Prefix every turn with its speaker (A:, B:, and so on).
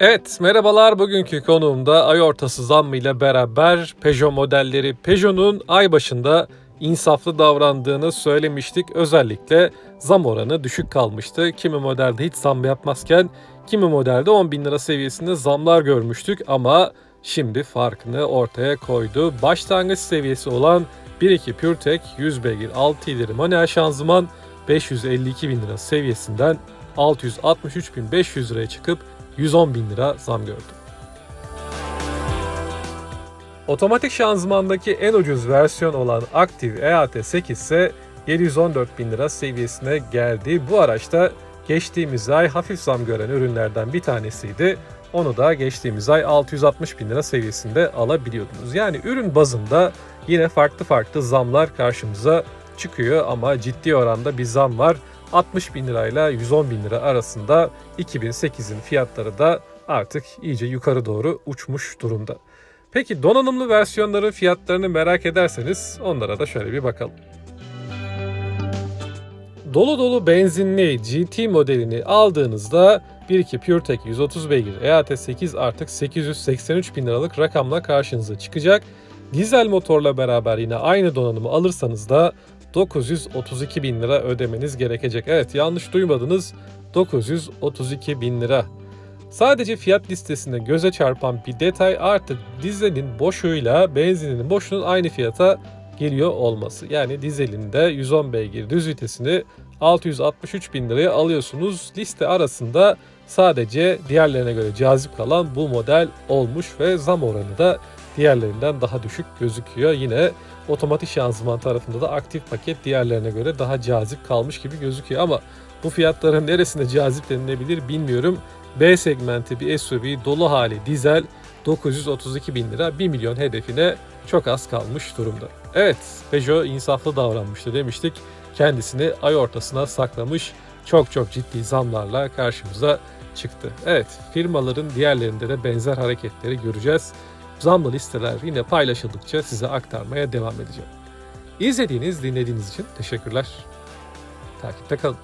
A: Evet, merhabalar. Bugünkü konuğumda ay ortası zammı ile beraber Peugeot modelleri. Peugeot'un ay başında insaflı davrandığını söylemiştik. Özellikle zam oranı düşük kalmıştı. Kimi modelde hiç zam yapmazken kimi modelde 10 bin lira seviyesinde zamlar görmüştük ama şimdi farkını ortaya koydu. Başlangıç seviyesi olan 1.2 PureTech 100 beygir 6 ileri manuel şanzıman 552 bin lira seviyesinden 663.500 liraya çıkıp 110 bin lira zam gördü. Otomatik şanzımandaki en ucuz versiyon olan Active EAT8 ise 714 bin lira seviyesine geldi. Bu araçta geçtiğimiz ay hafif zam gören ürünlerden bir tanesiydi. Onu da geçtiğimiz ay 660 bin lira seviyesinde alabiliyordunuz. Yani ürün bazında yine farklı farklı zamlar karşımıza çıkıyor ama ciddi oranda bir zam var. 60 bin lirayla 110 bin lira arasında 2008'in fiyatları da artık iyice yukarı doğru uçmuş durumda. Peki donanımlı versiyonların fiyatlarını merak ederseniz onlara da şöyle bir bakalım. Dolu dolu benzinli GT modelini aldığınızda 1.2 PureTech 130 beygir EAT8 artık 883 bin liralık rakamla karşınıza çıkacak. Dizel motorla beraber yine aynı donanımı alırsanız da 932 bin lira ödemeniz gerekecek. Evet yanlış duymadınız 932 bin lira. Sadece fiyat listesinde göze çarpan bir detay artık dizelin boşuyla benzininin boşunun aynı fiyata geliyor olması. Yani dizelinde 110 beygir düz vitesini 663 bin liraya alıyorsunuz. Liste arasında sadece diğerlerine göre cazip kalan bu model olmuş ve zam oranı da diğerlerinden daha düşük gözüküyor. Yine otomatik şanzıman tarafında da aktif paket diğerlerine göre daha cazip kalmış gibi gözüküyor ama bu fiyatların neresinde cazip denilebilir bilmiyorum. B segmenti bir SUV dolu hali dizel 932 bin lira 1 milyon hedefine çok az kalmış durumda. Evet Peugeot insaflı davranmıştı demiştik. Kendisini ay ortasına saklamış çok çok ciddi zamlarla karşımıza çıktı. Evet firmaların diğerlerinde de benzer hareketleri göreceğiz. Zamlı listeler yine paylaşıldıkça size aktarmaya devam edeceğim. İzlediğiniz, dinlediğiniz için teşekkürler. Takipte kalın.